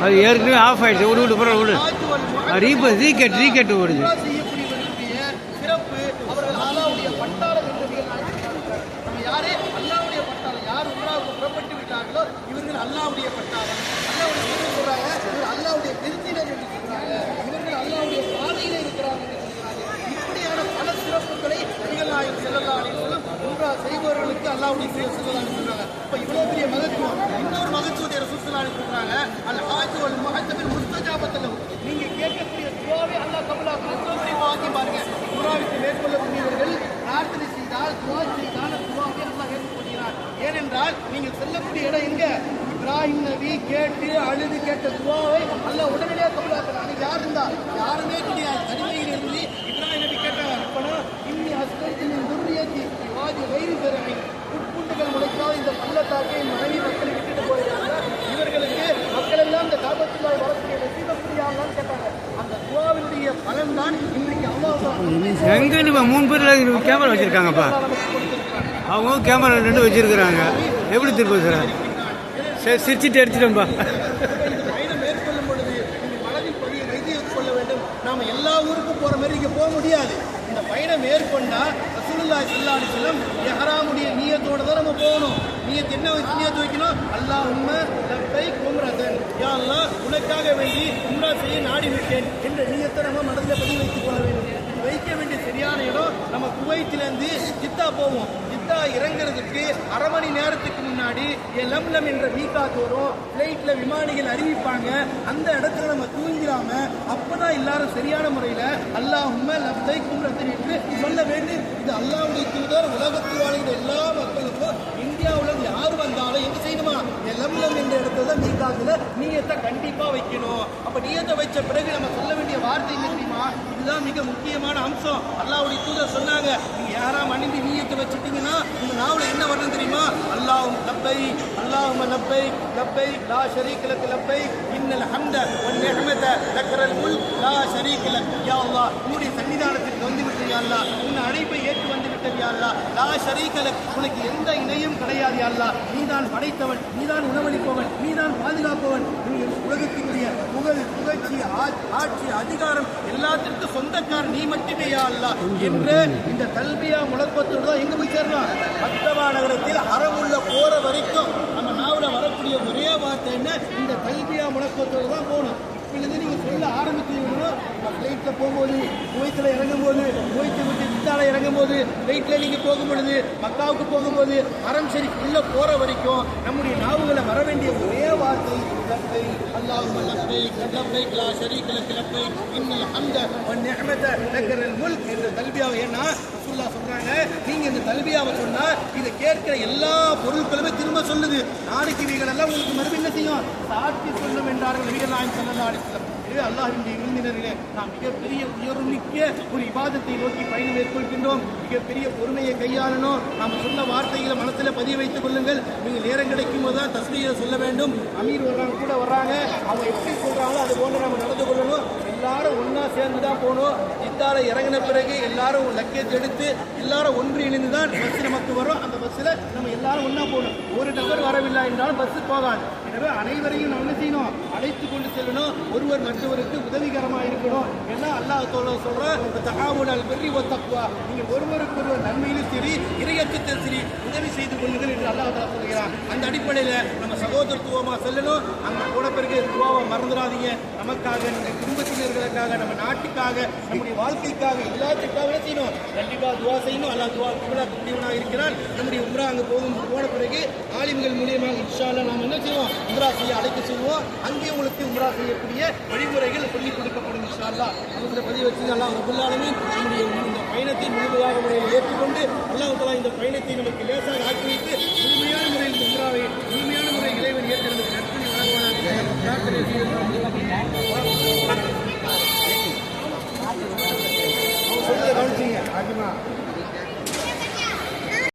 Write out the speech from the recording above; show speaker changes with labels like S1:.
S1: அது ஏற்கனவே ஆஃப் ஆயிடுச்சு விடு விடு பரவாயில்ல விடு ரீப ரீகெட் ரீகெட் ஓடுது
S2: சிறப்பு யாரே யார் புறப்பட்டு விட்டார்களோ சொல்றாங்க இப்படியான பல சிறப்புகளை செய்பவர்களுக்கு அல்லாவுடைய தூதர் ஸல்லல்லாஹு இவ்வளோ பெரிய மகத்துவம் இன்னொரு மகத்துவம் ரசூல் ஸல்லல்லாஹு அலைஹி சொல்றாங்க அல் ஹாஜ் வல் முஹத்தமில் கேட்கக்கூடிய துவாவை அல்லாஹ் கபூலா கிறிஸ்தவரை வாங்கி பாருங்க. துவாவிற்கு மேற்கொள்ளக்கூடியவர்கள் பிரார்த்தனை செய்தால் துவா செய்தால் அந்த துவாவை அல்லாஹ் ஏற்றுக்கொள்கிறார். ஏனென்றால் நீங்கள் செல்லக்கூடிய இடம் எங்க? இப்ராஹிம் நபி கேட்டு அழுது கேட்ட துவாவை அல்ல உடனடியாக கபூலாக்கிறார் அன்னைக்கு யார் இருந்தா யாருமே கிடையாது. தனிமையில் இருந்து இப்ராஹிம் நபி கேட்டாங்க அப்பனா இன்னி ஹஸ்பண்டின் துர்ரியத்தி வாதி வயிறு பெறவை உட்புண்டுகள் முளைக்காத இந்த பள்ளத்தாக்கை என் மனைவி மக்களை இவர்களுக்கு மக்கள் எல்லாம் இந்த காபத்துள்ளாய் வரக்கூடிய நசீபக்கூடியாங்கன்னு கேட்டாங்க. அந்த துவாவினுடைய பலன் தான் இன்றைக்கு
S1: எங்க மூணு பேர் கேமரா வச்சிருக்காங்கப்பா. அவங்க கேமரா ரெண்டு வச்சிருக்கிறாங்க. எப்படி திருப்ப சார் சரி சிரிச்சிட்டு அடிச்சிட்டோம்பா.
S2: மேற்கொள்ளும் பொழுது மனதில் பதிய வைத்து கொள்ள வேண்டும். நாம எல்லா ஊருக்கும் போற மாதிரி இங்க போக முடியாது. இந்த பயணம் மேற்கொண்டா ரசூலுல்லாஹி ஸல்லல்லாஹு அலைஹி வஸல்லம் இஹ்ராமுடைய நியத்தோட தான் நம்ம போகணும். நியத் என்ன வச்சு நியத் வைக்கணும்? அல்லாஹும்ம லப்பைக் உம்ரதன் யா அல்லாஹ் உனக்காக வேண்டி உம்ரா செய்ய நாடி விட்டேன் என்ற நியத்தை நம்ம மனதில் பதிவு வைத்துக் கொள்ள வேண்டும். வைக்க வேண்டிய சரியான இடம் நம்ம குவைத்திலேருந்து கித்தா போவோம். ஜித்தா இறங்குறதுக்கு அரை மணி நேரத்துக்கு முன்னாடி லம் லம் என்ற மீகாத் வரும் ஃப்ளைட்டில் விமானிகள் அறிவிப்பாங்க. அந்த இடத்துல நம்ம தூங்கிடாம அப்பதான் எல்லாரும் சரியான முறையில அல்லாஹும்ம லப்தை கும்ரத்தின் என்று சொல்ல வேண்டும். இது அல்லாவுடைய தூதர் உலகத்தில் வாழ்கிற எல்லா மக்களுக்கும் இந்தியாவுல இருந்து யார் வந்தாலும் என்ன செய்யணுமா லம்லம் என்ற இடத்துல தான் நீக்காதுல நீயத்தை கண்டிப்பா வைக்கணும். அப்ப நீயத்தை வச்ச பிறகு நம்ம சொல்ல வேண்டிய வார்த்தை என்ன தெரியுமா? இதுதான் மிக முக்கியமான அம்சம். அல்லாவுடைய தூதர் சொன்னாங்க நீங்க யாராக மன்னிந்து நீயத்தை வச்சுட்டீங்கன்னா உங்க நாவல என்ன வரணும் தெரியுமா? லப்பை அல்லாஹும் லப்பை லப்பை லா ஷரீக் லக் லப்பை இன்னல் ஹம்த வன் நிஅமத லக்கரல் முல் லா ஷரீக் லக் யா அல்லாஹ் உன்னுடைய சன்னிதானத்திற்கு வந்து விட்டது யா அல்லாஹ். உன் அழைப்பை ஏற்று வந்து விட்டது யா அல்லாஹ். லா ஷரீக் லக் உனக்கு எந்த இணையும் கிடையாது யா அல்லாஹ். நீதான் படைத்தவன் நீதான் உணவளிப்பவன். பாதுகாப்பவன் உலகத்தினுடைய புகழ் புகழ்ச்சி ஆட்சி அதிகாரம் எல்லாத்திற்கும் சொந்தக்காரன் நீ மட்டுமே அல்ல? என்று இந்த கல்வியா முழக்கத்தோடு தான் எங்க போய் சேரலாம்? மத்தவா நகரத்தில் அறவுள்ள போற வரைக்கும் நம்ம நாவல வரக்கூடிய ஒரே வார்த்தை என்ன? இந்த கல்வியா முழக்கத்தோடு தான் போகணும். இப்பொழுது நீங்க சொல்ல ஆரம்பிச்சீங்கன்னா ஃப்ளைட்டில் போகும்போது குவைத்தில் இறங்கும் போது குவைத்தை விட்டு ஜித்தால இறங்கும் போது ஃப்ளைட்டில் நீங்க போகும் பொழுது மக்காவுக்கு போகும்போது அறம் சரி உள்ள போற வரைக்கும் நம்முடைய நாவுகளை வர வேண்டிய ஒரே வார்த்தை கிளப்பை அல்லாஹும்ம லப்பை லப்பை லா ஷரீக கிளப்பை இன்னல் ஹம்த வன் நிஅமத லக்கரல் என்ற கல்வியாக ஏன்னா ரசூல்லா சொல்றாங்க. நீங்க இந்த தல்பியாவை சொன்னா இதை கேட்கிற எல்லா பொருட்களுமே திரும்ப சொல்லுது. நாளைக்கு இவைகள் எல்லாம் உங்களுக்கு மறுபடியும் என்ன செய்யும்? சாட்சி சொல்லும் என்றார்கள் நபிகள் நான் சொல்லலாம் அலைஹி எனவே அல்லாஹினுடைய விருந்தினர்களே நாம் மிகப்பெரிய உயர்மிக்க ஒரு விவாதத்தை நோக்கி பயணம் மேற்கொள்கின்றோம். மிகப்பெரிய பொறுமையை கையாளணும். நாம் சொன்ன வார்த்தைகளை மனத்தில் பதிய வைத்துக் கொள்ளுங்கள். நீங்கள் நேரம் கிடைக்கும் போது தான் தஸ்மீரை சொல்ல வேண்டும். அமீர் வர்றாங்க கூட வர்றாங்க. அவங்க எப்படி சொல்றாங்களோ அது போன்று நம்ம நடந்து கொள்ளணும். எல்லாரும் ஒன்றா சேர்ந்து தான் போகணும். இத்தால இறங்கின பிறகு எல்லாரும் லக்கேஜ் எடுத்து எல்லாரும் ஒன்று இணைந்து தான் பஸ் நமக்கு வரும். அந்த பஸ்ஸில் நம்ம எல்லாரும் ஒன்றா போகணும். ஒரு நபர் வரவில்லை என்றாலும் பஸ் போகாது. எனவே அனைவரையும் நம்ம என்ன செய்யணும்? அழைத்து கொண்டு செல்லணும். ஒருவர் மற்றவருக்கு உதவிகரமாக இருக்கணும். ஏன்னா அல்லாஹ் தோழ சொல்றேன் தகாவுடல் பெரிய ஒத்தக்குவா நீங்கள் ஒருவருக்கு ஒருவர் நன்மையிலும் சரி இரையச்சத்தில் சரி உதவி செய்து கொள்ளுங்கள் என்று அல்லாஹ் சொல்லுங்கள் சொல்கிறான் அந்த அடிப்படையில் நம்ம சகோதரத்துவமாக செல்லணும். அங்கே கூட பிறகு துவாவை மறந்துடாதீங்க. நமக்காக நம்ம குடும்பத்தினர்களுக்காக நம்ம நாட்டுக்காக நம்முடைய வாழ்க்கைக்காக எல்லாத்துக்காக செய்யணும். கண்டிப்பாக துவா செய்யணும். அல்லா துவா குபலா குடியவனாக இருக்கிறான். நம்முடைய உம்ரா அங்கே போகும். போன பிறகு ஆலிம்கள் மூலியமாக இன்ஷால்லாம் நாம் என்ன செய்வோம்? உம்ரா செய்ய அழைக்க செய்வோம் அங்கே உங்களுக்கு உம்ரா செய்யக்கூடிய வழிமுறைகள் சொல்லிக் கொடுக்கப்படும் இன்ஷா அல்லாஹ் பதிவு வச்சு எல்லாம் ரபுல்லாலுமே நம்முடைய இந்த பயணத்தை முழுமையாக முறையில் ஏற்றுக்கொண்டு அல்லாஹ் தஆலா இந்த பயணத்தை நமக்கு லேசாக ஆக்கி வைத்து முழுமையான முறையில் இந்த உம்ராவை முழுமையான முறையில் இறைவன் ஏற்று நமக்கு நற்பணி வழங்குவானாக. பிரார்த்தனை செய்கிறோம் அவங்க கவனிச்சிங்க ஆகிமா